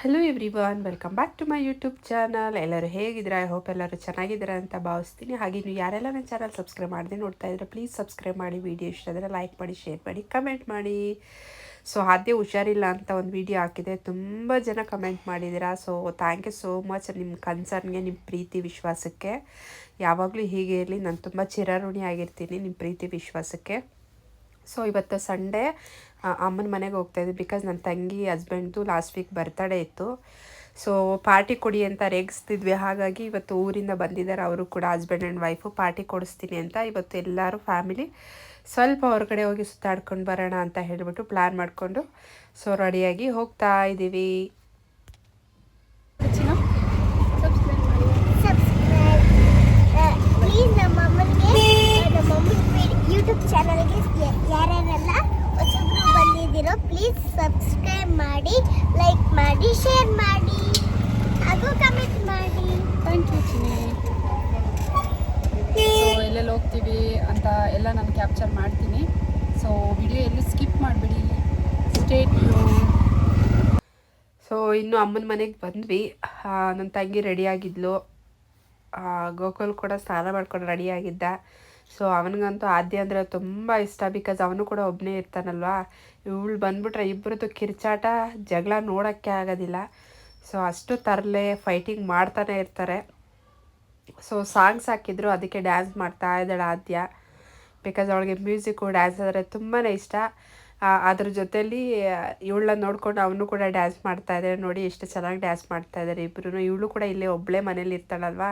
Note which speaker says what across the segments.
Speaker 1: Hello every welcome back to my YouTube channel ಎಲ್ಲರೂ ಹೇಗಿದ್ದೀರಾ? I hope ಎಲ್ಲರೂ ಚೆನ್ನಾಗಿದ್ದೀರಾ ಅಂತ ಭಾವಿಸ್ತೀನಿ. ಹಾಗೆ ನೀವು ಯಾರೆಲ್ಲ ನನ್ನ ಚಾನಲ್ ಸಬ್ಸ್ಕ್ರೈಬ್ ಮಾಡಿದೆ ನೋಡ್ತಾ ಇದ್ರೆ ಪ್ಲೀಸ್ ಸಬ್ಸ್ಕ್ರೈಬ್ ಮಾಡಿ ವಿಡಿಯೋ ಇಷ್ಟ ಆದರೆ ಲೈಕ್ ಮಾಡಿ ಶೇರ್ ಮಾಡಿ ಕಮೆಂಟ್ ಮಾಡಿ. ಸೊ ಅದೇ ಹುಷಾರಿಲ್ಲ ಅಂತ ಒಂದು ವಿಡಿಯೋ ಹಾಕಿದೆ. ತುಂಬ ಜನ ಕಮೆಂಟ್ ಮಾಡಿದ್ದೀರಾ? So thank you so much ನಿಮ್ಮ ಕನ್ಸರ್ನ್ಗೆ ನಿಮ್ಮ ಪ್ರೀತಿ, ವಿಶ್ವಾಸಕ್ಕೆ. ಯಾವಾಗಲೂ ಹೀಗೆ ಇರಲಿ. ನಾನು ತುಂಬ ಚಿರಋಣಿ ಆಗಿರ್ತೀನಿ ನಿಮ್ಮ ಪ್ರೀತಿ, ವಿಶ್ವಾಸಕ್ಕೆ. ಸೊ ಇವತ್ತು ಸಂಡೇ ಅಮ್ಮನ ಮನೆಗೆ ಹೋಗ್ತಾ ಇದ್ದೆ ಬಿಕಾಸ್ ನನ್ನ ತಂಗಿ ಹಸ್ಬೆಂಡ್ದು ಲಾಸ್ಟ್ ವೀಕ್ ಬರ್ತಡೇ ಇತ್ತು. ಸೊ ಪಾರ್ಟಿ ಕೊಡಿ ಅಂತ ರೇಗಿಸ್ತಿದ್ವಿ. ಹಾಗಾಗಿ ಇವತ್ತು ಊರಿಂದ ಬಂದಿದ್ದಾರೆ ಅವರು ಕೂಡ ಹಸ್ಬೆಂಡ್ ಆ್ಯಂಡ್ ವೈಫು ಪಾರ್ಟಿ ಕೊಡಿಸ್ತೀನಿ ಅಂತ ಇವತ್ತು ಎಲ್ಲರೂ ಫ್ಯಾಮಿಲಿ ಸ್ವಲ್ಪ ಹೊರಗಡೆ ಹೋಗಿ ಸುತ್ತಾಡ್ಕೊಂಡು ಬರೋಣ ಅಂತ ಹೇಳಿಬಿಟ್ಟು ಪ್ಲ್ಯಾನ್ ಮಾಡಿಕೊಂಡು ಸೊ ರೆಡಿಯಾಗಿ ಹೋಗ್ತಾ ಇದ್ದೀವಿ
Speaker 2: ಸಬ್ಸ್ಕ್ರೈಬ್ ಪ್ಲೀಸ್ ನಮ್ಮ ಅಮ್ಮನಿಗೆ ನಮ್ಮ ಅಮ್ಮನ ಯೂಟ್ಯೂಬ್ ಚಾನಲ್ಗೆ ಯಾರ್ಯಾರೆಲ್ಲ ಹೊಸಬ್ರು ಬಂದಿದ್ದೀರೋ ಪ್ಲೀಸ್ ಸಬ್ಸ್ಕ್ರೈಬ್ ಮಾಡಿ ಲೈಕ್ ಮಾಡಿ ಶೇರ್ ಮಾಡಿ. ಹಾಗೂ ಕಮೆಂಟ್ ಮಾಡಿ.
Speaker 3: ಥ್ಯಾಂಕ್ ಯು ಚಿನಿ ಸೊ ಎಲ್ಲೆಲ್ಲಿ ಹೋಗ್ತೀವಿ ಅಂತ ಎಲ್ಲ ನಾನು ಕ್ಯಾಪ್ಚರ್ ಮಾಡ್ತೀನಿ. ಸೊ ವಿಡಿಯೋ ಎಲ್ಲೂ ಸ್ಕಿಪ್ ಮಾಡಿಬಿಡಿ. ಸ್ಟೇಟ್
Speaker 1: ಸೊ ಇನ್ನು ಅಮ್ಮನ ಮನೆಗೆ ಬಂದ್ವಿ. ನನ್ನ ತಂಗಿ ರೆಡಿಯಾಗಿದ್ಲು ಗೋಕುಲ್ ಕೂಡ ಸ್ನಾನ ಮಾಡ್ಕೊಂಡು ರೆಡಿಯಾಗಿದ್ದ ಸೊ ಅವನಿಗಂತೂ ಆದ್ಯ ಅಂದರೆ ತುಂಬ ಇಷ್ಟ ಬಿಕಾಸ್ ಅವನು ಕೂಡ ಒಬ್ಬನೇ ಇರ್ತಾನಲ್ವಾ? ಇವಳು ಬಂದ್ಬಿಟ್ರೆ ಇಬ್ಬರದ್ದು ಕಿರ್ಚಾಟ, ಜಗಳ ನೋಡೋಕ್ಕೆ ಆಗೋದಿಲ್ಲ. ಸೊ ಅಷ್ಟು ತರಲೆ ಫೈಟಿಂಗ್ ಮಾಡ್ತಾನೆ ಇರ್ತಾರೆ. ಸೊ ಸಾಂಗ್ಸ್ ಹಾಕಿದ್ರು ಅದಕ್ಕೆ ಡ್ಯಾನ್ಸ್ ಮಾಡ್ತಾ ಇದ್ದಾಳೆ ಆದ್ಯ. ಬಿಕಾಸ್ ಅವಳಿಗೆ ಮ್ಯೂಸಿಕ್ಕು ಡ್ಯಾನ್ಸ್ ಅಂದರೆ ತುಂಬಾ ಇಷ್ಟ. ಅದ್ರ ಜೊತೆಯಲ್ಲಿ ಇವಳನ್ನ ನೋಡ್ಕೊಂಡು ಅವನು ಕೂಡ ಡ್ಯಾನ್ಸ್ ಮಾಡ್ತಾ ಇದ್ದಾರೆ ನೋಡಿ, ಎಷ್ಟು ಚೆನ್ನಾಗಿ ಡ್ಯಾನ್ಸ್ ಮಾಡ್ತಾ ಇದ್ದಾರೆ ಇಬ್ಬರು ಇವಳು ಕೂಡ ಇಲ್ಲೇ ಒಬ್ಬಳೇ ಮನೇಲಿ ಇರ್ತಾಳಲ್ವಾ?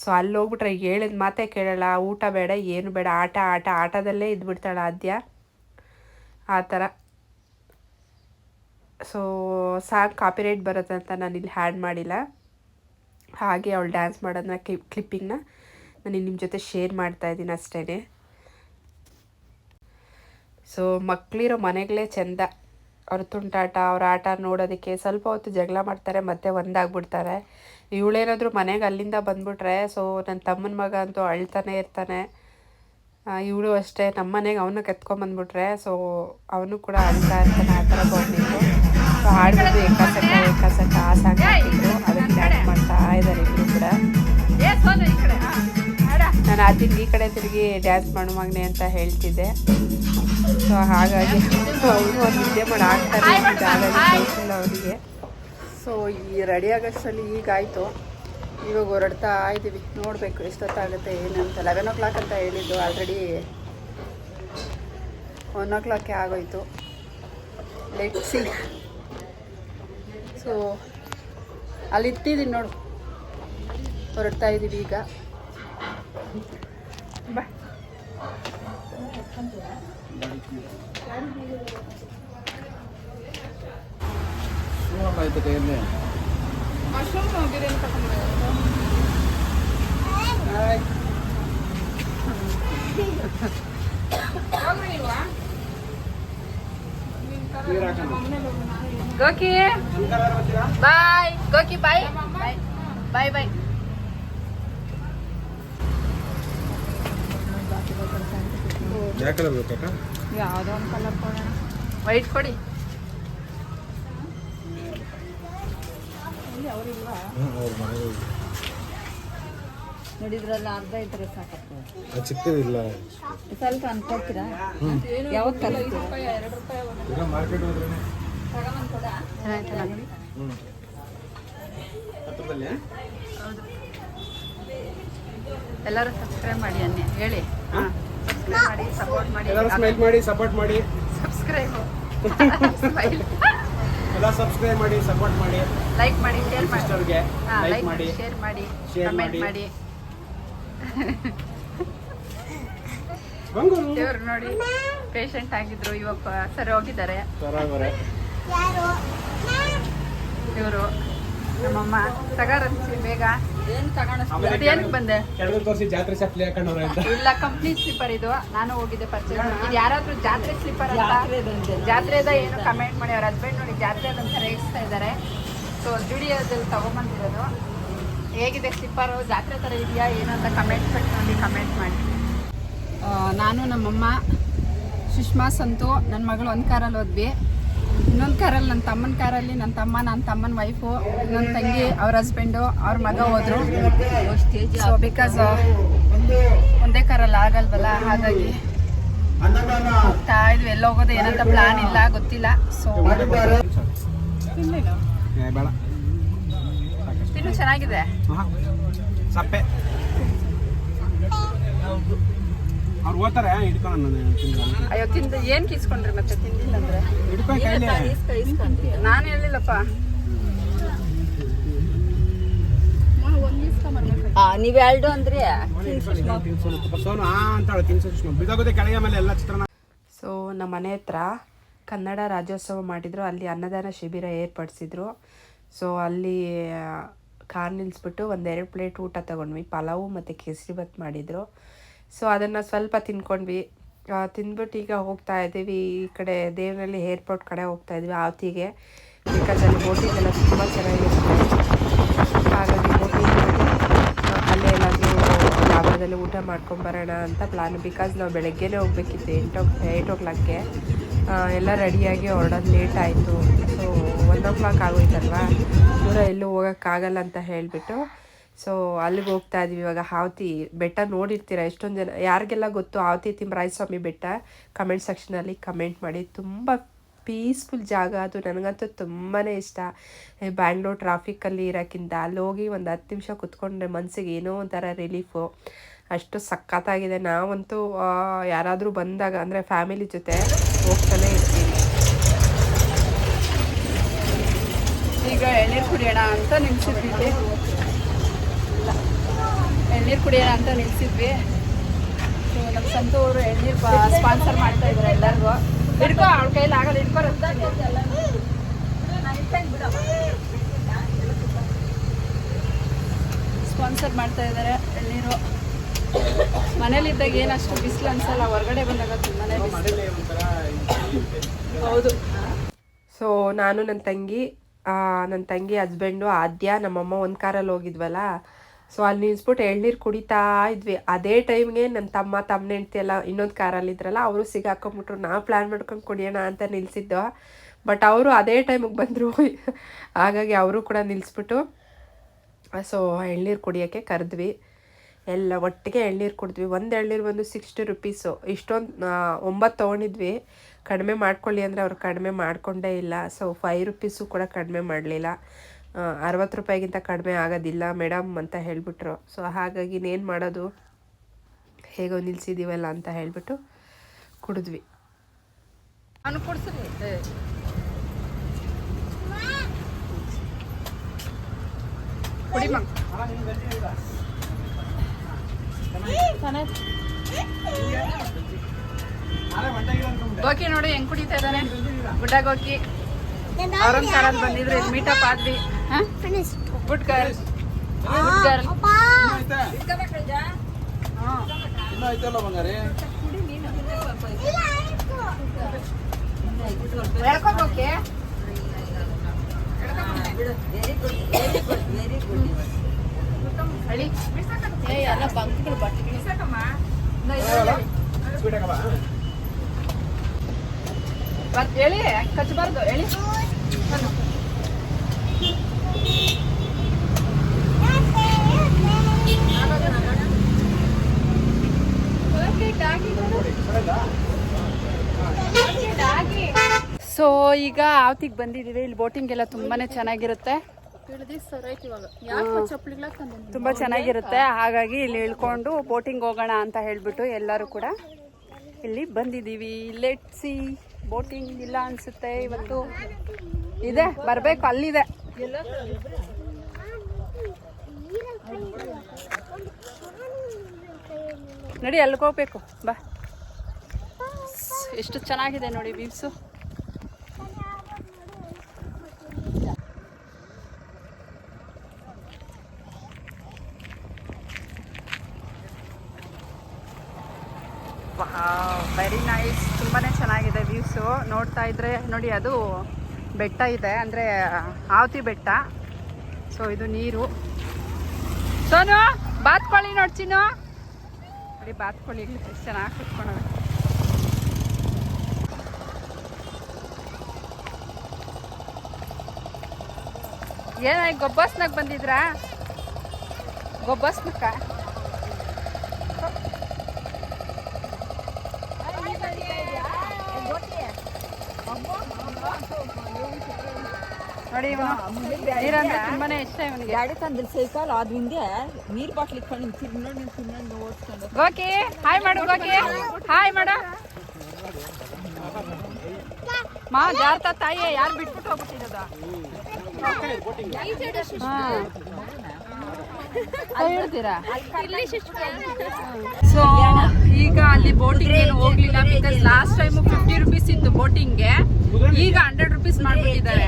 Speaker 1: ಸೊ ಅಲ್ಲಿ ಹೋಗ್ಬಿಟ್ರೆ ಹೇಳಿದ ಮಾತೇ ಕೇಳಲ್ಲ, ಊಟ ಬೇಡ, ಏನು ಬೇಡ, ಆಟ ಆಟ, ಆಟದಲ್ಲೇ ಇದ್ಬಿಡ್ತಾಳೆ ಆದ್ಯ. ಆ ಥರ. ಸೊ ಸಾಂಗ್ ಕಾಪಿರೈಟ್ ಬರುತ್ತೆ ಅಂತ ನಾನು ಇಲ್ಲಿ ಹ್ಯಾಡ್ ಮಾಡಿಲ್ಲ. ಹಾಗೆ ಅವಳು ಡ್ಯಾನ್ಸ್ ಮಾಡೋದನ್ನ ಕ್ಲಿಪ್ ಕ್ಲಿಪ್ಪಿಂಗ್ನ ನಾನು ನಿಮ್ಮ ಜೊತೆ ಶೇರ್ ಮಾಡ್ತಾ ಇದ್ದೀನಿ ಅಷ್ಟೇ ಸೊ ಮಕ್ಕಳಿರೋ ಮನೆಗಳೇ ಚೆಂದ. ಅವ್ರ ತುಂಟಾಟ ಅವ್ರ ಆಟ ನೋಡೋದಕ್ಕೆ ಸ್ವಲ್ಪ ಹೊತ್ತು ಜಗಳ ಮಾಡ್ತಾರೆ, ಮತ್ತೆ ಒಂದಾಗ್ಬಿಡ್ತಾರೆ. ಇವಳೇನಾದರೂ ಮನೆಗೆ ಅಲ್ಲಿಂದ ಬಂದ್ಬಿಟ್ರೆ, ಸೊ ನನ್ನ ತಮ್ಮನ ಮಗ ಅಂತೂ ಅಳ್ತಾನೆ ಇರ್ತಾನೆ. ಇವಳು ಅಷ್ಟೇ ನಮ್ಮ ಮನೆಗೆ ಅವನ್ನ ಕೆತ್ಕೊಂಬಂದ್ಬಿಟ್ರೆ ಸೊ ಅವನು ಕೂಡ ಅಳ್ತಾ ಇರ್ತಾನೆ ಆ ಥರ ಬಂದಿತ್ತು ಸೊ ಹಾಡ್ಬಿಟ್ಟು ಏಕಾಸಕ್ಕ ಏಕಾಸಕ್ಕ ಆ ಹಾಕಿದ್ರು ಅದಕ್ಕೆ ಮಾಡ್ತಾ ಇದ್ದಾರೆ ನಾನು ಆ ತಿರುಗಿ ಈ ಕಡೆ ತಿರುಗಿ ಡ್ಯಾನ್ಸ್ ಮಾಡು ಮಗನೆ ಅಂತ ಹೇಳ್ತಿದ್ದೆ. ಸೊ ಹಾಗಾಗಿ ಒಂದು ನಿದ್ದೆ ಮಾಡಿ ಆಗ್ತಾರೆ ಗೊತ್ತಿಲ್ಲ ಅವರಿಗೆ. ಸೊ ಈ ರೆಡಿ ಆಗೋಷ್ಟರಲ್ಲಿ ಈಗಾಯಿತು. ಇವಾಗ ಹೊರಡ್ತಾ ಇದ್ದೀವಿ ನೋಡಬೇಕು ಎಷ್ಟೊತ್ತಾಗುತ್ತೆ ಏನಂತ. ಲೆವೆನ್ ಓ ಕ್ಲಾಕ್ ಅಂತ ಹೇಳಿದ್ದು ಆಲ್ರೆಡಿ ಒನ್ ಓ ಕ್ಲಾಕೆ ಆಗೋಯ್ತು. ಲೆಟ್ ಸಿ ಸೊ ಅಲ್ಲಿ ಇಟ್ಟಿದ್ದೀನಿ ನೋಡು. ಹೊರಡ್ತಾ ಇದ್ದೀವಿ ಈಗ. ಬಾ ಗೋಕಿ. ಬಾಯ್ ಗೋಕಿ ಬಾಯ್ ಬಾಯ್ ಬಾಯ್
Speaker 4: ಯಾವ ಕಲರ್ ಬೇಕಕ್ಕ
Speaker 3: ಯಾವುದೋ ಒಂದು ಕಲರ್ ಕೊಡೋಣ.
Speaker 1: ವೈಟ್ ಕೊಡಿ.
Speaker 3: ನೋಡಿದ್ರಲ್ಲ ಅರ್ಧ ಇದ್ರೆ ಸಾಕಪ್ಪ ಸ್ವಲ್ಪ ಅನ್ಕೋತೀರಾ ಯಾವಾಗ ಕಲಿಸ್ತೀರಾ
Speaker 4: ಈಗ ಮಾರ್ಕೆಟ್ ಹೋದ್ರೆ
Speaker 1: ಚೆನ್ನಾಯ್ತಲ್ಲ
Speaker 4: ಹ್ಞೂ ಹತ್ರದಲ್ಲಿ
Speaker 1: ಎಲ್ಲರೂ ಸಬ್ಸ್ಕ್ರೈಬ್ ಮಾಡಿ ಅನ್ನಿ ಹೇಳಿ. ಸಬ್ಸ್ಕ್ರೈಬ್ ಮಾಡಿ ಸಪೋರ್ಟ್ ಮಾಡಿ.
Speaker 4: ಎಲ್ಲರೂ ಸ್ಮೈಲ್ ಮಾಡಿ ಸಪೋರ್ಟ್ ಮಾಡಿ.
Speaker 1: ಸಬ್ಸ್ಕ್ರೈಬ್
Speaker 4: ಎಲ್ಲ ಸಬ್ಸ್ಕ್ರೈಬ್ ಮಾಡಿ ಸಪೋರ್ಟ್ ಮಾಡಿ.
Speaker 1: ಲೈಕ್ ಮಾಡಿ ಶೇರ್ ಮಾಡಿ.
Speaker 4: ಸಿಸ್ಟರ್ಗೆ ಲೈಕ್
Speaker 1: ಲೈಕ್
Speaker 4: ಮಾಡಿ
Speaker 1: ಶೇರ್ ಮಾಡಿ ಶೇರ್
Speaker 4: ಮಾಡಿ.
Speaker 1: ದೇವ್ರು ನೋಡಿ ಪೇಷಂಟ್ ಆಗಿದ್ರು ಇವಾಗ ಸರಿ ಹೋಗಿದ್ದಾರೆ. ಇವರು ನಮ್ಮಮ್ಮ ತಗಾರಂಸಿ ಬೇಗ. ಬಂದೆ?
Speaker 4: ತೋರಿಸಿ ಜಾತ್ರೆ ಚಪ್ಪಲಿ ಹಾಕೊಂಡವ್ರೆ ಅಂತ.
Speaker 1: ಇಲ್ಲ ಕಂಪ್ಲೀಟ್ ಸ್ಲಿಪ್ಪರ್ ಇದು. ನಾನು ಹೋಗಿದ್ದೆ ಪರ್ಚೇಸ್ ಇದು ಯಾರಾದ್ರೂ ಜಾತ್ರೆ ಸ್ಲಿಪ್ಪರ್ ಅಂತ?
Speaker 3: ಜಾತ್ರೆದಂತೆ.
Speaker 1: ಜಾತ್ರೆದ ಏನು ಕಮೆಂಟ್ ಮಾಡಿ ಅವ್ರ ಹಸ್ಬೆಂಡ್ ನೋಡಿ ಜಾತ್ರೆ ಅದಂತ ರೇಗಿಸ್ತಾ ಇದ್ದಾರೆ. ಸೊ ಜುಡಿಯೋದಲ್ಲಿ ತಗೊಂಬಂದಿರೋದು. ಹೇಗಿದೆ ಸ್ಲಿಪ್ಪರು ಜಾತ್ರೆ ಥರ ಇದೆಯಾ? ಏನಂತ ಅಂತ ಕಮೆಂಟ್ ಕಟ್ಕೊಂಡು ಕಮೆಂಟ್ ಮಾಡಿ.
Speaker 3: ನಾನು ನಮ್ಮಮ್ಮ ಸುಷ್ಮಾ ಸಂತು ನನ್ನ ಮಗಳು ಒಂದು ಕಾರಲ್ಲಿ ಹೋದ್ವಿ. ಇನ್ನೊಂದು ಕಾರಲ್ಲಿ ನನ್ನ ತಮ್ಮನ ಕಾರಲ್ಲಿ ನನ್ನ ತಮ್ಮ ನನ್ನ ತಮ್ಮನ ವೈಫು ನನ್ನ ತಂಗಿ ಅವ್ರ ಹಸ್ಬೆಂಡು ಅವ್ರ ಮಗ ಹೋದ್ರು. ಸೊ ಬಿಕಾಸ್ ಒಂದೇ ಕಾರಲ್ಲಿ ಆಗಲ್ವಲ್ಲ ಹಾಗಾಗಿ ಹೋಗ್ತಾ ಇದ್ವಿ. ಎಲ್ಲ ಹೋಗೋದು ಏನಂತ ಪ್ಲಾನ್ ಇಲ್ಲ ಗೊತ್ತಿಲ್ಲ. ಸೊ ತಿನ್ನು ಚೆನ್ನಾಗಿದೆ.
Speaker 4: ಸಪ್ಪೆ. ಅವ್ರು ಓದ್ತಾರೆ ಹಿಡ್ಕೊಂಡು ನಾನು
Speaker 3: ಅಯ್ಯೋ ತಿಂದು ಏನು ಕಿಸ್ಕೊಂಡ್ರಿ ಮತ್ತೆ? ತಿಂದಿಲ್ಲ ಅಂದ್ರೆ?
Speaker 4: ಹಿಡ್ಕೊಂಡು ಕೈಲಿ
Speaker 3: ನಾನು ಹೇಳಿಲ್ಲಪ್ಪ.
Speaker 5: ನೀವೆರಡು ಅಂದ್ರೆ?
Speaker 4: ಸೋನು ಆ ಅಂತಾಳೆ ತಿನ್ಸು ಸುಷ್ಮಾ ಬಿದ್ದೋಗುತ್ತೆ ಕೆಳಗೆ ಮೇಲೆ ಎಲ್ಲ ಚಿತ್ರಾನ್ನ
Speaker 1: ಸೊ ನಮ್ಮ ಮನೆ ಹತ್ರ ಕನ್ನಡ ರಾಜ್ಯೋತ್ಸವ ಮಾಡಿದ್ರು. ಅಲ್ಲಿ ಅನ್ನದಾನ ಶಿಬಿರ ಏರ್ಪಡಿಸಿದ್ರು. ಸೊ ಅಲ್ಲಿ ಕಾರ್ ನಿಲ್ಲಿಸ್ಬಿಟ್ಟು ಒಂದೆರಡು ಪ್ಲೇಟ್ ಊಟ ತಗೊಂಡ್ವಿ. ಪಲಾವು ಮತ್ತು ಕೇಸರಿಬತ್ ಮಾಡಿದರು. ಸೊ ಅದನ್ನು ಸ್ವಲ್ಪ ತಿನ್ಕೊಂಡ್ವಿ. ತಿಂದ್ಬಿಟ್ಟು ಈಗ ಹೋಗ್ತಾ ಇದ್ದೀವಿ. ಈ ಕಡೆ ದೇವನಹಳ್ಳಿ ಏರ್ಪೋರ್ಟ್ ಕಡೆ ಹೋಗ್ತಾ ಇದ್ವಿ ಆವತಿಗೆ ಬಿಕಾಸ್ ಅಲ್ಲಿ ಬೋಟಿಂಗ್ ಎಲ್ಲ ತುಂಬ ಚೆನ್ನಾಗಿರುತ್ತೆ. ಹಾಗಾಗಿ ಬೋಟಿಂಗ್ ಅಲ್ಲೇ ಎಲ್ಲಾದರೂ ಲಾಭದಲ್ಲಿ ಊಟ ಮಾಡ್ಕೊಂಡು ಬರೋಣ ಅಂತ ಪ್ಲಾನ್ ಬಿಕಾಸ್ ನಾವು ಬೆಳಗ್ಗೆನೇ ಹೋಗ್ಬೇಕಿತ್ತು, ಎಂಟು ಏಯ್ಟ್ ಓ ಕ್ಲಾಕ್ಗೆ ಎಲ್ಲ ರೆಡಿಯಾಗಿ ಹೊರಡೋದು ಲೇಟ್ ಆಯಿತು. ಸೊ ಒನ್ ಓ ಕ್ಲಾಕ್ ಆಗೋಯ್ತಲ್ವಾ? ದೂರ ಎಲ್ಲೂ ಹೋಗೋಕ್ಕಾಗಲ್ಲ ಅಂತ ಹೇಳಿಬಿಟ್ಟು ಸೊ ಅಲ್ಲಿಗೆ ಹೋಗ್ತಾ ಇದೀವಿ. ಇವಾಗ ಹಾವತಿ ಬೆಟ್ಟ ನೋಡಿರ್ತೀರ? ಎಷ್ಟೊಂದು ಜನ ಯಾರಿಗೆಲ್ಲ ಗೊತ್ತು? ಆವತಿ ತಿಮ್ಮರಾಯಸ್ವಾಮಿ ಬೆಟ್ಟ? ಕಮೆಂಟ್ ಸೆಕ್ಷನಲ್ಲಿ ಕಮೆಂಟ್ ಮಾಡಿ. ತುಂಬ ಪೀಸ್ಫುಲ್ ಜಾಗ ಅದು. ನನಗಂತೂ ತುಂಬಾ ಇಷ್ಟ. ಬ್ಯಾಂಗ್ಳೂರ್ ಟ್ರಾಫಿಕ್ಕಲ್ಲಿ ಇರೋಕ್ಕಿಂತ ಅಲ್ಲಿ ಹೋಗಿ ಒಂದು ಹತ್ತು ನಿಮಿಷ ಕುತ್ಕೊಂಡ್ರೆ ಮನಸ್ಸಿಗೆ ಏನೋ ಒಂಥರ ರಿಲೀಫು ಅಷ್ಟು ಸಖತ್ತಾಗಿದೆ. ನಾವಂತೂ ಯಾರಾದರೂ ಬಂದಾಗ, ಅಂದರೆ ಫ್ಯಾಮಿಲಿ ಜೊತೆ ಹೋಗ್ತಾನೆ ಇರ್ತೀವಿ.
Speaker 3: ಈಗ ಎಳೆ ಕುಡಿಯೋಣ ಅಂತ. ಇಲ್ಲ ಎಳ್ನೀರು ಕುಡಿಯೋಣ ಅಂತ ನಿಲ್ಸಿದ್ವಿ. ಸೊ ನಮ್ಮ ಸಂತು ಅವರು ಎಳ್ನೀರು ಸ್ಪಾನ್ಸರ್ ಮಾಡ್ತಾ ಇದ್ದಾರೆ ಎಲ್ಲರಿಗೂ. ಹಿಡ್ಕೋ, ಅವ್ರ ಕೈಲಿ ಆಗಲ್ಲ, ಹಿಡ್ಕೋ ರಕ್ತ ಸ್ಪಾನ್ಸರ್ ಮಾಡ್ತಾ ಇದ್ದಾರೆ ಎಳ್ನೀರು. ಮನೇಲಿದ್ದಾಗ ಏನು ಅಷ್ಟು ಬಿಸಿಲು ಅನ್ಸಲ್ಲ, ಹೊರಗಡೆ ಬಂದಾಗ ತುಂಬಾನೇ ಹೌದು.
Speaker 1: ಸೊ ನಾನು ನನ್ನ ತಂಗಿ ನನ್ನ ತಂಗಿ ಹಸ್ಬೆಂಡು ಆದ್ಯ, ನಮ್ಮಮ್ಮ ಒಂದು ಕಾರಲ್ಲಿ ಹೋಗಿದ್ವಲ್ಲ ಸೊ ಅಲ್ಲಿ ನಿಲ್ಸ್ಬಿಟ್ಟು ಎಳ್ನೀರು ಕುಡಿತಾ ಇದ್ವಿ. ಅದೇ ಟೈಮ್ಗೆ ನನ್ನ ತಮ್ಮ ತಮ್ಮ ಹೆಂಡ್ತಿ ಎಲ್ಲ ಇನ್ನೊಂದು ಕಾರಲ್ಲಿ ಇದ್ರಲ್ಲ, ಅವರು ಸಿಗಾಕೊಂಬಿಟ್ರು. ನಾವು ಪ್ಲ್ಯಾನ್ ಮಾಡ್ಕೊಂಡು ಕುಡಿಯೋಣ ಅಂತ ನಿಲ್ಸಿದ್ದು. ಬಟ್ ಅವರು ಅದೇ ಟೈಮಿಗೆ ಬಂದರು. ಹಾಗಾಗಿ ಅವರು ಕೂಡ ನಿಲ್ಲಿಸ್ಬಿಟ್ಟು ಸೊ ಎಳ್ನೀರು ಕುಡಿಯೋಕ್ಕೆ ಕರೆದ್ವಿ. ಎಲ್ಲ ಒಟ್ಟಿಗೆ ಎಳ್ನೀರು ಕುಡಿದ್ವಿ. ಒಂದು ಎಳ್ನೀರು ಬಂದು ಸಿಕ್ಸ್ಟಿ ರುಪೀಸು ಇಷ್ಟೊಂದು ಒಂಬತ್ತು ತೊಗೊಂಡಿದ್ವಿ. ಕಡಿಮೆ ಮಾಡ್ಕೊಳ್ಳಿ ಅಂದರೆ ಅವ್ರು ಕಡಿಮೆ ಮಾಡಿಕೊಂಡೇ ಇಲ್ಲ. ಸೊ ಫೈವ್ ರುಪೀಸು ಕೂಡ ಕಡಿಮೆ ಮಾಡಲಿಲ್ಲ. ಅರವತ್ತು ರೂಪಾಯಿಗಿಂತ ಕಡಿಮೆ ಆಗೋದಿಲ್ಲ ಮೇಡಮ್ ಅಂತ ಹೇಳಿಬಿಟ್ರು. ಸೊ ಹಾಗಾಗಿ ಇನ್ನೇನು ಮಾಡೋದು? ಹೇಗೋ ನಿಲ್ಸಿದ್ದೀವಲ್ಲ ಅಂತ ಹೇಳಿಬಿಟ್ಟು ಕುಡಿದ್ವಿ.
Speaker 3: ಗೋಕಿ ನೋಡಿ ಹೆಂಗ್ ಕುಡಿತಾ ಇದ್ದಾನೆ? ಗುಡ್ಡ ಗೋಕಿ ಅವ್ರ ಕಾರಲ್ಲಿ ಬಂದಿದ್ರು ಮೀಟಪ್ ಆದ್ವಿ. ಗುಡ್ ಗರ್ಲ್ ಗುಡ್ ಗರ್ಲ್ ಹೇಳ್ಕೋಬೋಕೆ ಹೇಳಿ ಎಲ್ಲ ಬಂಕ್ಗಳು ಬಟ್ಟೆ
Speaker 4: ಸ್ವೀಟ್ ಹಾಕವಾ
Speaker 3: ಮತ್ ಹೇಳಿ ಕಚ್ಚಬಾರ್ದು ಹೇಳಿ ಸೊ ಈಗ ಆವತಿಗೆ ಬಂದಿದ್ದೀವಿ. ಇಲ್ಲಿ ಬೋಟಿಂಗ್ ಎಲ್ಲ ತುಂಬಾನೇ ಚೆನ್ನಾಗಿರುತ್ತೆ. ತುಂಬಾ ಚೆನ್ನಾಗಿರುತ್ತೆ. ಹಾಗಾಗಿ ಇಲ್ಲಿ ಇಳ್ಕೊಂಡು ಬೋಟಿಂಗ್ ಹೋಗೋಣ ಅಂತ ಹೇಳ್ಬಿಟ್ಟು ಎಲ್ಲರೂ ಕೂಡ ಇಲ್ಲಿ ಬಂದಿದ್ದೀವಿ. ಲೆಟ್ ಸಿ ಬೋಟಿಂಗ್ ಇಲ್ಲ ಅನ್ಸುತ್ತೆ ಇವತ್ತು. ಇದೆ ಬರಬೇಕು ಅಲ್ಲಿದೆ. ನಡಿ ಅಲ್ಲಿಗೆ ಹೋಗ್ಬೇಕು. ಬಾ. ಎಷ್ಟು ಚೆನ್ನಾಗಿದೆ ನೋಡಿ ವೀವ್ಸು ವೆರಿ ನೈಸ್ ತುಂಬಾ ಚೆನ್ನಾಗಿದೆ ವ್ಯೂಸು ನೋಡ್ತಾ ಇದ್ರೆ ನೋಡಿ ಅದು ಬೆಟ್ಟ ಇದೆ, ಅಂದರೆ, ಆವತಿ ಬೆಟ್ಟ. ಸೊ ಇದು ನೀರು. ಸೋನು ಬಾತ್ಕೊಳ್ಳಿ ನೋಡ್ತೀನೋ ನೋಡಿ ಬಾತ್ಕೊಳ್ಳಿ ಎಷ್ಟು ಚೆನ್ನಾಗಿ ಕುತ್ಕೊಂಡವೆ ಏನಾಯ್ ಗೊಬ್ಬಸ್ನಾಗ ಬಂದಿದ್ರಾ? ಗೊಬ್ಬಸ್ನಕ್ಕ? ನೋಡಿ ಇವನು ನೀರಂದ್ರೆ ತುಂಬಾನೇ ಇಷ್ಟ ಇವನಿಗೆ.
Speaker 5: ಗಾಡಿ ಸೈಕಲ್ ಅದ್ ಹಿಂದೆ ನೀರ್ ಬಾಟ್ಲ್ ಇಟ್ಕೊಂಡು ನಿಂತು ತಿನ್ನೋಡ್ ನಿಂತು ತಿನ್ನೋಡ್ ಓಡಿಸ್ಕೊಂಡು
Speaker 3: ಗೋಕಿ ಹಾಯ್ ಮಾಡು ಗೋಕಿ. ಹಾಯ್ ಮಾಡು. ಮಾ ಜಾರ್ತ ತಾಯಿ ಯಾರು ಬಿಟ್ಬಿಟ್ಟು ಹೋಗ್ಬಿಟ್ಟಿರೋದ? ಸೊ ಈಗ ಅಲ್ಲಿ ಬೋಟಿಂಗ್ ಏನು ಹೋಗ್ಲಿಲ್ಲ because last time fifty rupees ಇತ್ತು ಬೋಟಿಂಗ್ಗೆ ಈಗ ಹಂಡ್ರೆಡ್ ರುಪೀಸ್ ಮಾಡ್ಬಿಟ್ಟಿದ್ದಾರೆ.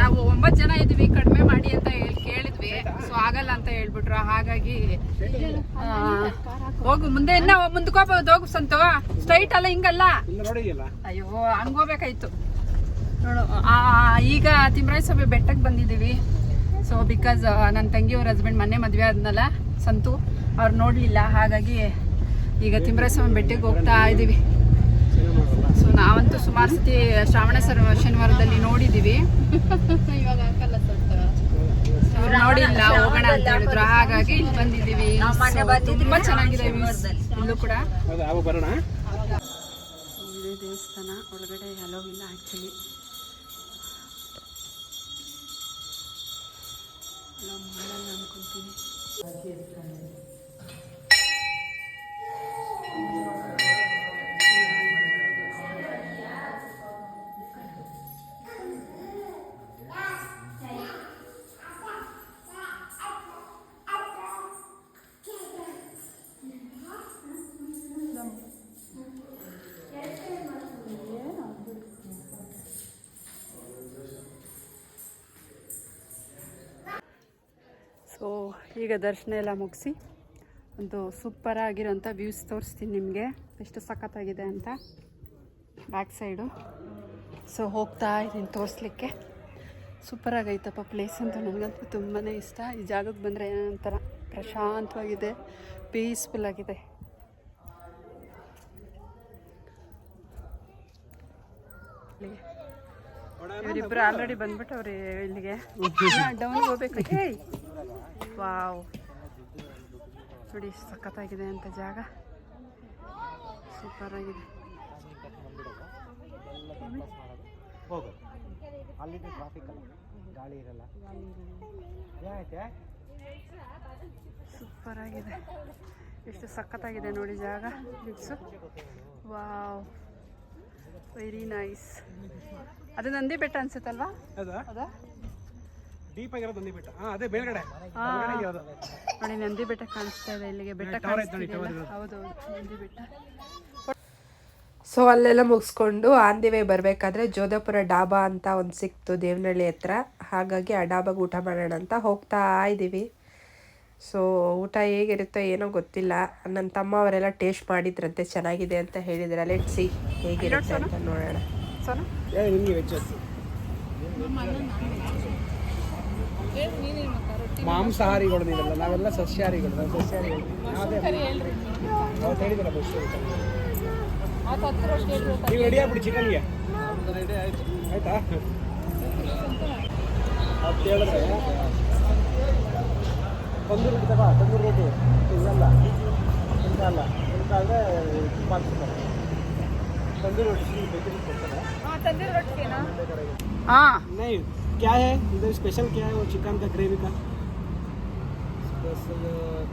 Speaker 3: ನಾವು ಒಂಬತ್ತು ಜನ ಇದ್ವಿ ಕಡಿಮೆ ಮಾಡಿ ಅಂತ ಹೇಳಿ ಕೇಳಿದ್ವಿ. ಸೊ ಆಗಲ್ಲ ಅಂತ ಹೇಳ್ಬಿಟ್ರು. ಹಾಗಾಗಿ ಹೋಗು, ಮುಂದೆ ಇನ್ನ ಮುಂದ್ಕೋಬಹುದು. ಹೋಗು, ಸಂತು. ಸ್ಟ್ರೈಟ್ ಅಲ್ಲ, ಹಿಂಗಲ್ಲ. ಅಯ್ಯೋ, ಹಂಗ್ ಹೋಗ್ಬೇಕಾಯ್ತು. ನೋಡು ಆ, ಈಗ ತಿಮ್ರಾಯ ಸ್ವಾಮಿ ಬೆಟ್ಟಕ್ಕೆ ಬಂದಿದ್ದೀವಿ ಸೊ ಬಿಕಾಸ್ ನನ್ನ ತಂಗಿಯವ್ರ ಹಸ್ಬೆಂಡ್ ಮೊನ್ನೆ ಮದುವೆ ಆದ್ನಲ್ಲ ಸಂತು ಅವ್ರು ನೋಡಲಿಲ್ಲ ಹಾಗಾಗಿ ಈಗ ತಿಮ್ರಾಯ ಸ್ವಾಮಿ ಬೆಟ್ಟಕ್ಕೆ ಹೋಗ್ತಾ ಇದ್ದೀವಿ. ಸೊ ನಾವಂತೂ ಸುಮಾರು ಸತಿ ಶ್ರಾವಣ ಸರ್ ಶನಿವಾರದಲ್ಲಿ ನೋಡಿದ್ದೀವಿ. ಇವಾಗ ನೋಡಿಲ್ಲ ಹೋಗೋಣ ಅಂತ ಹೇಳಿದ್ರು. ಹಾಗಾಗಿ ಇಲ್ಲಿ ಬಂದಿದ್ದೀವಿ. ತುಂಬಾ ಚೆನ್ನಾಗಿದೆ ಇಲ್ಲೂ ಕೂಡ. ದೇವಸ್ಥಾನ. ಒಳಗಡೆ ಹಲೋ ಇಲ್ಲ ನಾವು ಮಾಡಲ್ಲ ಅನ್ಕೊಂತೀನಿ ಸೊ ಈಗ ದರ್ಶನ ಎಲ್ಲ ಮುಗಿಸಿ ಒಂದು ಸೂಪರ್ ಆಗಿರೋಂಥ ವ್ಯೂಸ್ ತೋರಿಸ್ತೀನಿ ನಿಮಗೆ. ಎಷ್ಟು ಸಖತ್ತಾಗಿದೆ ಅಂತ. ಬ್ಯಾಕ್ ಸೈಡು ಸೊ ಹೋಗ್ತಾ ಇದ್ದೀನಿ ತೋರಿಸ್ಲಿಕ್ಕೆ. ಸೂಪರ್ ಆಗೈತಪ್ಪ ಪ್ಲೇಸ್ ಅಂತ ನನಗಂತೂ ತುಂಬಾ ಇಷ್ಟ. ಈ ಜಾಗಕ್ಕೆ ಬಂದರೆ ಏನೋ ಒಂಥರ ಪ್ರಶಾಂತವಾಗಿದೆ ಪೀಸ್ಫುಲ್ ಆಗಿದೆ. ಇವರಿಬ್ರು ಆಲ್ರೆಡಿ ಬಂದ್ಬಿಟ್ಟವ್ರೆ ಇಲ್ಲಿಗೆ. ಡೌನ್ ಹೋಗ್ಬೇಕು. ವಾವ್. ನೋಡಿ ಸಖತ್ತಾಗಿದೆ ಅಂತ ಜಾಗ. ಸೂಪರ್ ಆಗಿದೆ.
Speaker 4: ಹೋಗು. ಅಲ್ಲಿದ್ದು ಟ್ರಾಫಿಕ್ ಅಲ್ಲ. ಗಾಳಿ ಇರಲ್ಲ. ಏನಾಯ್ತೆ
Speaker 3: ಸೂಪರ್ ಆಗಿದೆ. ಎಷ್ಟು ಸಖತ್ತಾಗಿದೆ ನೋಡಿ ಜಾಗ ಬಿಟ್ಸು. ವಾವ್. ವೆರಿ ನೈಸ್ ಅದು ನಂದಿ ಬೆಟ್ಟ ಅನ್ಸುತ್ತಲ್ವಾ?
Speaker 4: ಹೌದಾ? ಡೀಪ್ ಆಗಿರೋದು ನಂದಿ ಬೆಟ್ಟ. ಹಾಂ ಅದೇ ಮೇಲ್ಗಡೆ.
Speaker 3: ಹಾ.
Speaker 4: ಮೇಲ್ಗಡೆ ಇರೋದು.
Speaker 3: ನೋಡಿ ನಂದಿ ಬೆಟ್ಟ ಕಾಣಿಸ್ತಾ ಇದೆ. ಇಲ್ಲಿಗೆ ಬೆಟ್ಟ
Speaker 4: ಟವರ್ ಐತೆ ನೋಡಿ,
Speaker 3: ಕಾಣಿಸ್ತಿದೆಯಲ್ಲ
Speaker 4: ಟವರ್
Speaker 3: ಹೌದು ನಂದಿ ಬೆಟ್ಟ.
Speaker 1: ಸೊ ಅಲ್ಲೆಲ್ಲ ಮುಗಿಸ್ಕೊಂಡು ಆನ್ ದಿ ವೇ ಬರಬೇಕಾದ್ರೆ ಜೋಧಪುರ ಡಾಬಾ ಅಂತ ಒಂದು ಸಿಕ್ತು ದೇವನಹಳ್ಳಿ ಹತ್ರ. ಹಾಗಾಗಿ ಆ ಡಾಬಾಗೆ ಊಟ ಮಾಡೋಣ ಅಂತ ಹೋಗ್ತಾ ಇದ್ದೀವಿ ಸೊ ಊಟ ಹೇಗಿರುತ್ತೋ ಏನೋ ಗೊತ್ತಿಲ್ಲ. ನನ್ನ ತಮ್ಮ ಅವರೆಲ್ಲ ಟೇಸ್ಟ್ ಮಾಡಿದ್ರಂತೆ ಚೆನ್ನಾಗಿದೆ ಅಂತ ಹೇಳಿದ್ರೆ. ಲೆಟ್ಸಿ ಹೇಗಿರುತ್ತೆ ಅಂತ ನೋಡೋಣ.
Speaker 4: ಏ ನಿಮಗೆ ಮಾಂಸಾಹಾರಿಗಳು ನೀವೆಲ್ಲ, ನಾವೆಲ್ಲ ಸಸ್ಯಾಹಾರಿಗಳು, ನಾವು ಸಸ್ಯಾಹಾರಿಗಳು. ನೀವು ರೆಡಿ ಆಗ್ಬಿಡಿ ಚಿಕನ್ಗೆ ಆಯ್ತಾ? ಅದು ಹೇಳಿದ್ರೆ. ತಂದೂರು ರೊಟ್ಟಿ ತಗೋ ತಂದೂರು ತುಂಬ ಅಂದರೆ ತುಪ್ಪ ಹಾಕ್ತಾರೆ ತಂದೂರು ರೊಟ್ಟಿ ಬೇಕರಿ ಕೊಡ್ತಾರೆ.
Speaker 3: ಹಾಂ
Speaker 4: नहीं क्या है इधर स्पेशल क्या है वो चिकन का ग्रेवी का स्पेशल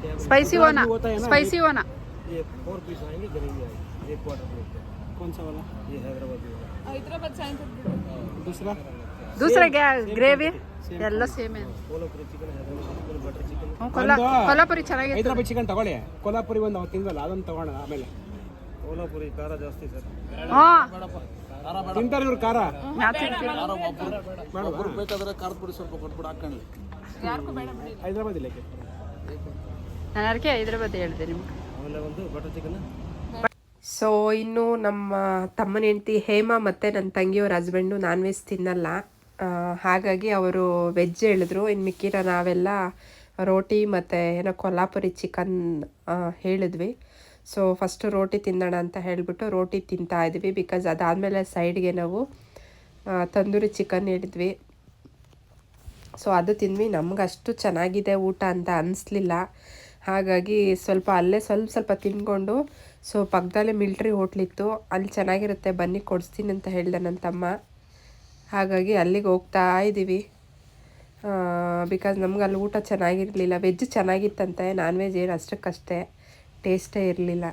Speaker 4: क्या
Speaker 3: ಸ್ಪೈಸಿ ಓನಾ
Speaker 4: होता है ना
Speaker 3: ಸ್ಪೈಸಿ ಓನಾ
Speaker 6: ये फोर पीस आएंगे ग्रेवी आएगी एक क्वार्टर प्लेट का
Speaker 4: कौन सा वाला
Speaker 6: ये हैदराबादी वाला
Speaker 4: दूसरा
Speaker 3: ದೂಸರ ಗ್ರೇವಿ ಎಲ್ಲ ಸೇಮೇ
Speaker 6: Kolhapuri chicken Hyderabadi chicken butter chicken
Speaker 3: ಕೊಲ್ಲಾ
Speaker 4: ಒಂದು
Speaker 3: ಕೊಲ್ಲಾಪುರಿ ಚೆನ್ನಾಗಿತ್ತು
Speaker 4: ಹೈದ್ರಾಬಾದ್ ಚಿಕನ್ ತಗೊಳ್ಳಿ ಕೊಲ್ಹಾಪುರಿ ಒಂದು ಅವತ್ತು ತಿಂದಲ್ಲ ಅದನ್ನು ತಗೋಣ ಆಮೇಲೆ
Speaker 6: कोल्हापुरी ಖಾರ ಜಾಸ್ತಿ ಸರ್
Speaker 3: ಹಾಂ
Speaker 4: ತಿಂತಾರೆ ಇವ್ರು ಖಾರ.
Speaker 6: ಬೇಕಾದ್ರೆ ಖಾರದ ಪುಡಿ ಸ್ವಲ್ಪ ಕೊಟ್ಬಿಡು ಹಾಕೊಂಡು
Speaker 4: ಹೈದ್ರಾಬಾದ್ ಇಲ್ಲಕ್ಕೆ
Speaker 3: ನಾನು ಅದಕ್ಕೆ ಹೈದ್ರಾಬಾದ್ ಹೇಳಿದೆ ನಿಮ್ಗೆ?
Speaker 6: ಆಮೇಲೆ ಒಂದು ಬಟರ್ ಚಿಕನ್
Speaker 1: ಸೊ ಇನ್ನು ನಮ್ಮ ತಮ್ಮನ ಹೆಂಡತಿ ಹೇಮಾ ಮತ್ತು ನನ್ನ ತಂಗಿಯವ್ರ ಹಸ್ಬೆಂಡು ನಾನ್ ವೆಜ್ ತಿನ್ನಲ್ಲ. ಹಾಗಾಗಿ ಅವರು ವೆಜ್ ಹೇಳಿದ್ರು. ಇನ್ನು ಮಿಕ್ಕಿರ ನಾವೆಲ್ಲ ರೋಟಿ ಮತ್ತು ಏನೋ ಕೊಲ್ಲಾಪುರಿ ಚಿಕನ್ ಹೇಳಿದ್ವಿ. ಸೊ ಫಸ್ಟು ರೋಟಿ ತಿನ್ನೋಣ ಅಂತ ಹೇಳಿಬಿಟ್ಟು ರೋಟಿ ತಿಂತಾ ಇದ್ವಿ ಬಿಕಾಸ್ ಅದಾದಮೇಲೆ ಸೈಡ್ಗೆ ನಾವು ತಂದೂರಿ ಚಿಕನ್ ಹೇಳಿದ್ವಿ. ಸೊ ಅದು ತಿಂದ್ವಿ. ನಮ್ಗೆ ಅಷ್ಟು ಚೆನ್ನಾಗಿದೆ ಊಟ ಅಂತ ಅನಿಸ್ಲಿಲ್ಲ. ಹಾಗಾಗಿ ಸ್ವಲ್ಪ ಅಲ್ಲೇ ಸ್ವಲ್ಪ ಸ್ವಲ್ಪ ತಿನ್ಕೊಂಡು ಸೊ ಪಕ್ಕದಲ್ಲೇ ಮಿಲ್ಟ್ರಿ ಹೋಟ್ಲಿತ್ತು ಅಲ್ಲಿ ಚೆನ್ನಾಗಿರುತ್ತೆ, ಬನ್ನಿ ಕೊಡಿಸ್ತೀನಿ ಅಂತ ಹೇಳಿದೆ ನನ್ನ ತಮ್ಮ. ಹಾಗಾಗಿ ಅಲ್ಲಿಗೆ ಹೋಗ್ತಾ ಇದ್ದೀವಿ ಬಿಕಾಸ್ ನಮ್ಗೆ ಅಲ್ಲಿ ಊಟ ಚೆನ್ನಾಗಿರಲಿಲ್ಲ. ವೆಜ್ ಚೆನ್ನಾಗಿತ್ತಂತೆ ನಾನ್ ವೆಜ್ ಏನು ಅಷ್ಟಕ್ಕಷ್ಟೇ. ಟೇಸ್ಟೇ ಇರಲಿಲ್ಲ.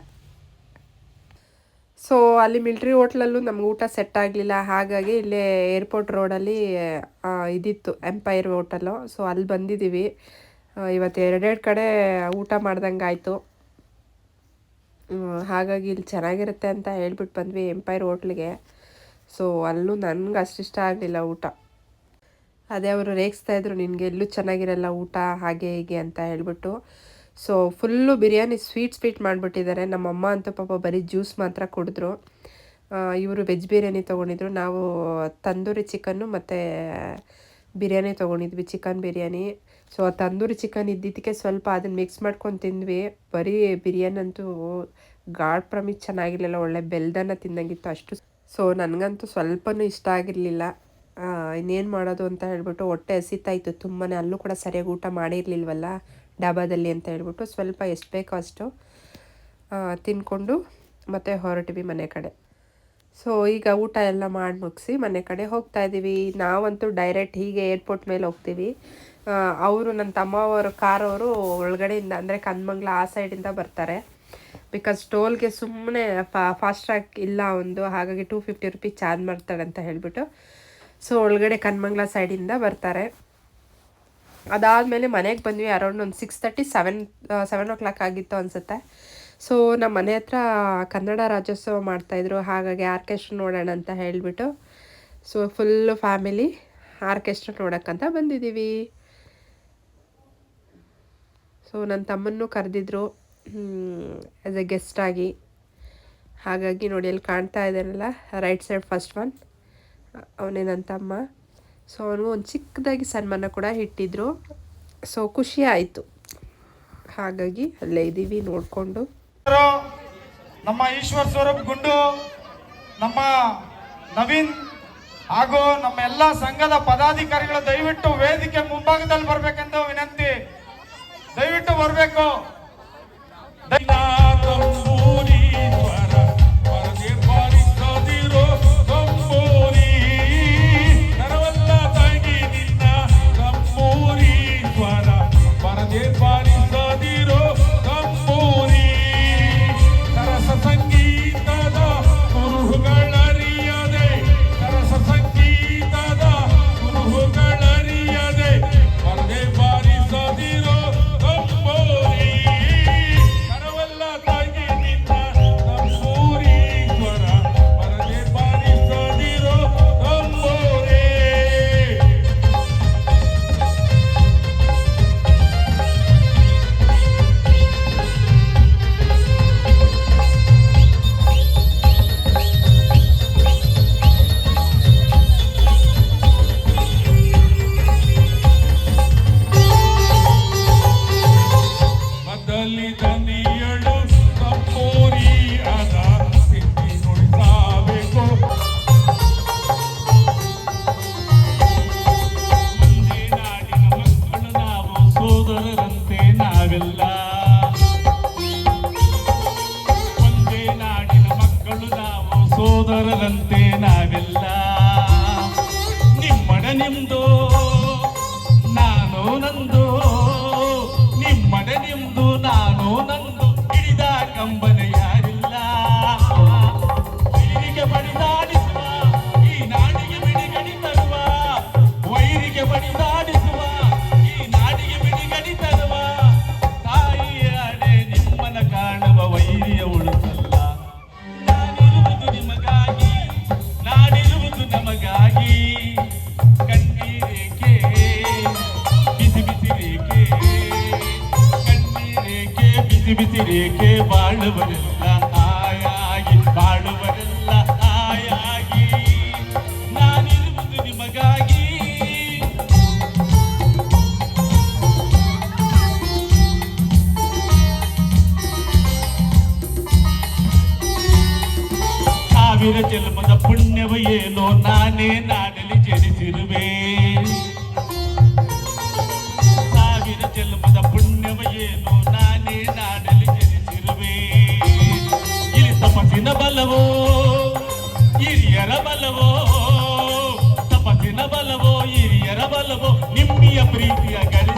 Speaker 1: ಸೊ ಅಲ್ಲಿ ಮಿಲ್ಟ್ರಿ ಹೋಟ್ಲಲ್ಲೂ ನಮ್ಗೆ ಊಟ ಸೆಟ್ ಆಗಲಿಲ್ಲ. ಹಾಗಾಗಿ ಇಲ್ಲೇ ಏರ್ಪೋರ್ಟ್ ರೋಡಲ್ಲಿ ಇದಿತ್ತು ಎಂಪೈರ್ ಹೋಟೆಲು ಸೊ ಅಲ್ಲಿ ಬಂದಿದ್ದೀವಿ. ಇವತ್ತು ಎರಡೆರಡು ಕಡೆ ಊಟ ಮಾಡ್ದಂಗೆ ಆಯಿತು. ಹಾಗಾಗಿ ಇಲ್ಲಿ ಚೆನ್ನಾಗಿರುತ್ತೆ ಅಂತ ಹೇಳ್ಬಿಟ್ಟು ಬಂದ್ವಿ ಎಂಪೈರ್ ಹೋಟ್ಲಿಗೆ ಸೊ ಅಲ್ಲೂ ನನಗೆ ಅಷ್ಟಿಷ್ಟ ಆಗಲಿಲ್ಲ ಊಟ. ಅದೇ ಅವರು ರೇಗಿಸ್ತಾ ಇದ್ರು, ನಿನಗೆ ಎಲ್ಲೂ ಚೆನ್ನಾಗಿರಲ್ಲ ಊಟ, ಹಾಗೆ ಹೀಗೆ ಅಂತ ಹೇಳ್ಬಿಟ್ಟು. So full biryani sweet sweet ಮಾಡಿಬಿಟ್ಟಿದ್ದಾರೆ. ನಮ್ಮಮ್ಮ ಅಂತೂ ಪಾಪ ಬರೀ ಜ್ಯೂಸ್ ಮಾತ್ರ ಕುಡಿದ್ರು. ಇವರು ವೆಜ್ ಬಿರಿಯಾನಿ ತೊಗೊಂಡಿದ್ರು. ನಾವು ತಂದೂರಿ ಚಿಕನ್ನು ಮತ್ತು ಬಿರಿಯಾನಿ ತೊಗೊಂಡಿದ್ವಿ ಚಿಕನ್ ಬಿರಿಯಾನಿ ಸೊ ಆ ತಂದೂರಿ ಚಿಕನ್ ಇದ್ದಿದ್ದಕ್ಕೆ ಸ್ವಲ್ಪ ಅದನ್ನು ಮಿಕ್ಸ್ ಮಾಡ್ಕೊಂಡು ತಿಂದ್ವಿ. ಬರೀ ಬಿರಿಯಾನಿ ಅಂತೂ ಗಾಡ್ ಪ್ರಮಿ ಚೆನ್ನಾಗಿರಲಿಲ್ಲ, ಒಳ್ಳೆ ಬೆಲ್ದನ್ನ ತಿಂದಂಗಿತ್ತು ಅಷ್ಟು. ಸೊ ನನಗಂತೂ ಸ್ವಲ್ಪನೂ ಇಷ್ಟ ಆಗಿರಲಿಲ್ಲ. ಇನ್ನೇನು ಮಾಡೋದು ಅಂತ ಹೇಳ್ಬಿಟ್ಟು ಹೊಟ್ಟೆ ಹಸಿತಾಯಿತ್ತು ತುಂಬಾ ಅಲ್ಲೂ ಕೂಡ ಸರಿಯಾಗಿ ಊಟ ಮಾಡಿರಲಿಲ್ವಲ್ಲ? ಡಾಬಾದಲ್ಲಿ ಅಂತ ಹೇಳ್ಬಿಟ್ಟು ಸ್ವಲ್ಪ ಎಷ್ಟು ಬೇಕೋ ಅಷ್ಟು ತಿನ್ಕೊಂಡು ಮತ್ತೆ ಹೊರಟಿವಿ ಮನೆ ಕಡೆ. ಸೊ ಈಗ ಊಟ ಎಲ್ಲ ಮಾಡಿ ಮುಗಿಸಿ ಮನೆ ಕಡೆ ಹೋಗ್ತಾ ಇದ್ದೀವಿ ನಾವಂತೂ ಡೈರೆಕ್ಟ್ ಹೀಗೆ ಏರ್ಪೋರ್ಟ್ ಮೇಲೆ ಹೋಗ್ತೀವಿ. ಅವರು ನನ್ನ ತಮ್ಮ ಅವರು ಕಾರವರು ಒಳಗಡೆಯಿಂದ, ಅಂದರೆ ಕನ್ಮಂಗ್ಲ ಆ ಸೈಡಿಂದ ಬರ್ತಾರೆ. ಬಿಕಾಸ್ ಟೋಲ್ಗೆ ಸುಮ್ಮನೆ ಫಾಸ್ಟ್ ಟ್ರ್ಯಾಕ್ ಇಲ್ಲ ಒಂದು, ಹಾಗಾಗಿ ಟೂ ಫಿಫ್ಟಿ ರುಪೀಸ್ ಚಾರ್ಜ್ ಮಾಡ್ತಾರೆ ಅಂತ ಹೇಳಿಬಿಟ್ಟು ಸೊ ಒಳಗಡೆ ಕನ್ಮಂಗ್ಲ ಸೈಡಿಂದ ಬರ್ತಾರೆ. ಅದಾದಮೇಲೆ ಮನೆಗೆ ಬಂದ್ವಿ ಅರೌಂಡ್ ಒಂದು six thirty seven seven o'clock ಆಗಿತ್ತು ಅನಿಸುತ್ತೆ. ಸೊ ನಮ್ಮ ಮನೆ ಹತ್ರ ಕನ್ನಡ ರಾಜ್ಯೋತ್ಸವ ಮಾಡ್ತಾಯಿದ್ರು. ಹಾಗಾಗಿ ಆರ್ಕೆಸ್ಟ್ರಾ ನೋಡೋಣ ಅಂತ ಹೇಳಿಬಿಟ್ಟು. ಸೊ ಫುಲ್ಲು ಫ್ಯಾಮಿಲಿ ಆರ್ಕೆಸ್ಟ್ರಾ ನೋಡೋಕ್ಕಂತ ಬಂದಿದ್ದೀವಿ ಸೊ ನನ್ನ ತಮ್ಮನ್ನು ಕರೆದಿದ್ರು ಆ್ಯಸ್ ಎ ಗೆಸ್ಟಾಗಿ ಹಾಗಾಗಿ ನೋಡಿ, ಅಲ್ಲಿ ಕಾಣ್ತಾ ಇದ್ದಾನಲ್ಲ ರೈಟ್ ಸೈಡ್ ಫಸ್ಟ್ ಒನ್ ಅವನೇ ನನ್ನ ತಮ್ಮ. ಸೊ ಅವನು ಒಂದು ಚಿಕ್ಕದಾಗಿ ಸನ್ಮಾನ ಕೂಡ ಇಟ್ಟಿದ್ರು. ಸೊ ಖುಷಿ ಆಯಿತು. ಹಾಗಾಗಿ ಅಲ್ಲೇ ಇದ್ದೀವಿ, ನೋಡಿಕೊಂಡು.
Speaker 7: ನಮ್ಮ ಈಶ್ವರ್ ಸ್ವರೂಪ್ ಗುಂಡು, ನಮ್ಮ ನವೀನ್ ಹಾಗೂ ನಮ್ಮ ಎಲ್ಲ ಸಂಘದ ಪದಾಧಿಕಾರಿಗಳು ದಯವಿಟ್ಟು ವೇದಿಕೆ ಮುಂಭಾಗದಲ್ಲಿ ಬರಬೇಕೆಂದು ವಿನಂತಿ. ದಯವಿಟ್ಟು ಬರಬೇಕು. ಪುಣ್ಯದ ಜನ್ಮದ ಪುಣ್ಯವ ಏನೋ ನಾನೇ ನಾಡಲಿ ಜನಿಸಿರುವೆ ಸಾವಿರ ಜನ್ಮದ ಪುಣ್ಯವ ಏನೋ ನಾನೇ ನಾಡಲಿ ಜನಿಸಿರುವೆ ಇಲ್ಲಿ ತಪಸ್ಸಿನ ಬಲವೋ ಹಿರಿಯರ ಬಲವೋ ತಪಸ್ಸಿನ ಬಲವೋ ಹಿರಿಯರ ಬಲವೋ ನಿಮ್ಮಿಯ ಪ್ರೀತಿಯ ಗಡಿ